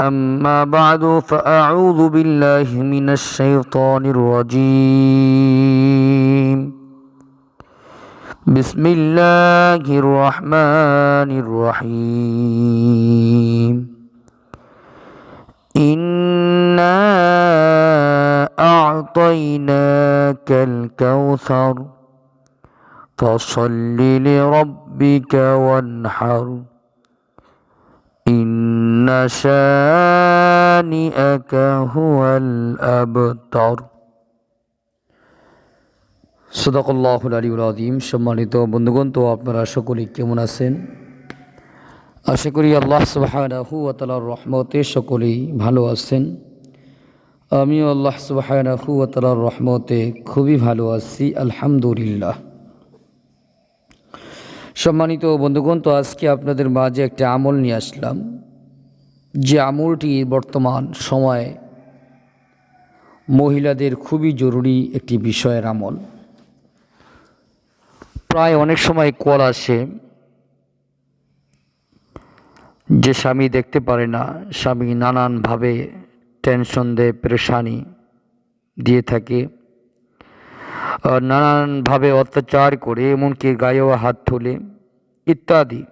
أما بعد فأعوذ بالله من الشيطان الرجيم. بسم الله الرحمن الرحيم. إنا أعطيناك الكوثر فصل لربك وانحر. إن شانئك هو الأبتر সদাকল্লাহুল আলিউল আদিম সম্মানিত বন্ধুগণ তো আপনারা সকলেই কেমন আছেন আশা করি আল্লাহ সুবাহানাহু তালার রহমতে সকলেই ভালো আছেন আমিও আল্লাহ সুবাহানাহু তালার রহমতে খুবই ভালো আছি আলহামদুলিল্লাহ সম্মানিত বন্ধুগণ, তো আজকে আপনাদের মাঝে একটা আমল নিয়ে আসলাম। যে আমলটি বর্তমান সময়ে মহিলাদের খুবই জরুরি একটি বিষয়ের আমল। প্রায় অনেক সময় কল আসে, যে স্বামী দেখতে পারে না, স্বামী নানানভাবে টেনশন দেয়, পেরেশানি দিয়ে থাকে। নানানভাবে অত্যাচার করে এমনকি গায়েও হাত তোলে, ইত্যাদি।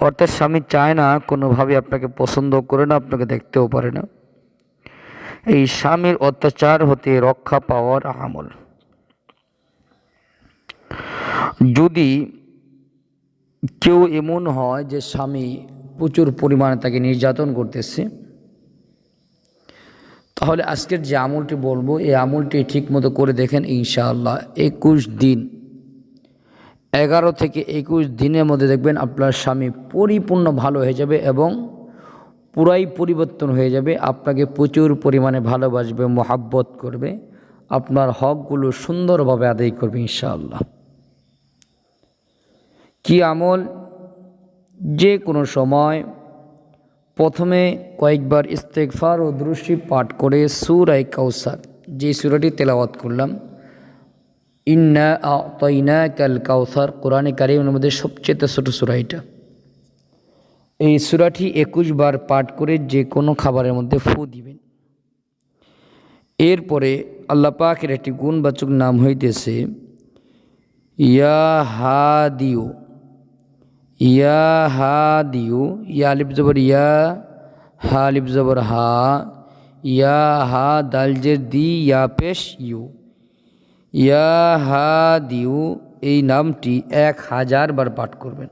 অর্থাৎ স্বামী চায় না কোনোভাবে আপনাকে পছন্দ করে না, আপনাকে দেখতেও পারে না। এই স্বামীর অত্যাচার হতে রক্ষা পাওয়ার আমল। যদি কেউ এমন হয় যে স্বামী প্রচুর পরিমাণে তাকে নির্যাতন করতেছে তাহলে আজকের যে আমলটি বলব, এই আমলটি ঠিক মতো করে দেখেন ইনশাআল্লাহ। একুশ দিন, এগারো থেকে একুশ দিনের মধ্যে দেখবেন আপনার স্বামী পরিপূর্ণ ভালো হয়ে যাবে এবং পুরাই পরিবর্তন হয়ে যাবে। আপনাকে প্রচুর পরিমাণে ভালোবাসবে, মোহাব্বত করবে। আপনার হকগুলো সুন্দরভাবে আদায় করবে ইনশাআল্লাহ। কি আমল? যে কোনো সময় প্রথমে কয়েকবার ইস্তেকফার ও দৃষ্টি পাঠ করে সুরাই কাউসার। যে সুরাটি তেলাওয়াত করলাম। ইন্না তৈনা ক্যাল কাউসার। কোরআনে কারিমের মধ্যে সবচেয়ে ছোটো সুরা এটা। এই সুরাটি একুশ বার পাঠ করে যে কোনো খাবারের মধ্যে ফু দিবেন। এরপরে আল্লাহ পাকের একটি গুণবাচক নাম হইতেছে, ইয়া হাদিও ইয়া হা দিউ, ইয়া লিপ জবর ইয়া, হা লিপ জবর হা, ইয়া হা দালজের দি, ইয়া পেশ ইউ। ইয়া হা দিউ, এই নামটি এক হাজার বার পাঠ করবেন।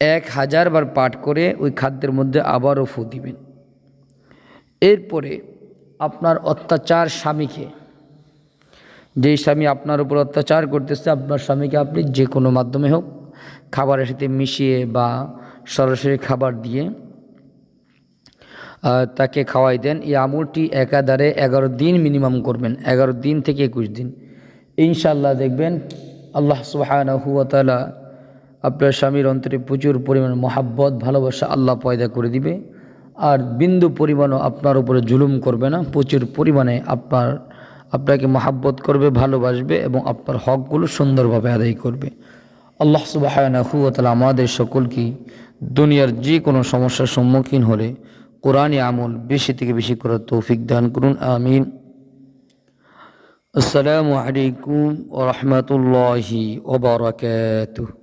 এক হাজার বার পাঠ করে ওই খাদ্যের মধ্যে আবারও ফু দিবেন। এরপরে আপনার অত্যাচার স্বামীকে, যেই স্বামী আপনার উপর অত্যাচার করতেছে, আপনার স্বামীকে আপনি যে কোনো মাধ্যমে হোক খাবারের সাথে মিশিয়ে বা সরাসরি খাবার দিয়ে তাকে খাওয়াই দেন। এই আমলটি একাধারে এগারো দিন মিনিমাম করবেন, এগারো দিন থেকে একুশ দিন। ইনশাল্লাহ দেখবেন আল্লাহ সুবাহানহুয়াতালা আপনার স্বামীর অন্তরে প্রচুর পরিমাণ মহাব্বত, ভালোবাসা আল্লাহ পয়দা করে দিবে। আর বিন্দু পরিমাণও আপনার উপরে জুলুম করবে না, প্রচুর পরিমাণে আপনার, আপনাকে মহাব্বত করবে, ভালোবাসবে এবং আপনার হকগুলো সুন্দরভাবে আদায় করবে। আল্লাহ সুবাহ আমাদের সকলকে দুনিয়ার যে কোনো সমস্যার সম্মুখীন হলে কোরআনে আমল বেশি থেকে বেশি করার তৌফিক দান করুন, আমিন। আসসালামু আলাইকুম ওরহমতুল্লাহি ওবরাকাতুহ